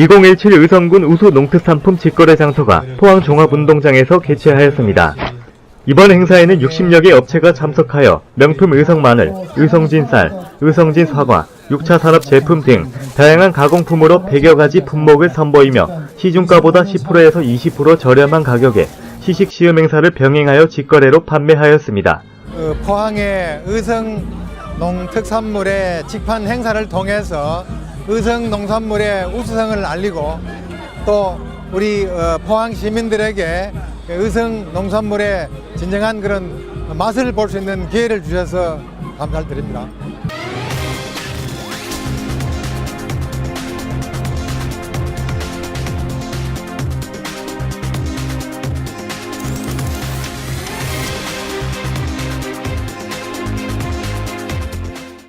2017 의성군 우수 농특산품 직거래 장터가 포항 종합운동장에서 개최하였습니다. 이번 행사에는 60여 개 업체가 참석하여 명품 의성 마늘, 의성진 쌀, 의성진 사과, 6차 산업 제품 등 다양한 가공품으로 100여 가지 품목을 선보이며 시중가보다 10%에서 20% 저렴한 가격에 시식 시음 행사를 병행하여 직거래로 판매하였습니다. 그 포항의 의성 농특산물의 직판 행사를 통해서 의성 농산물의 우수성을 알리고 또 우리 어, 포항 시민들에게 의성 농산물의 진정한 그런 맛을 볼 수 있는 기회를 주셔서 감사를 드립니다.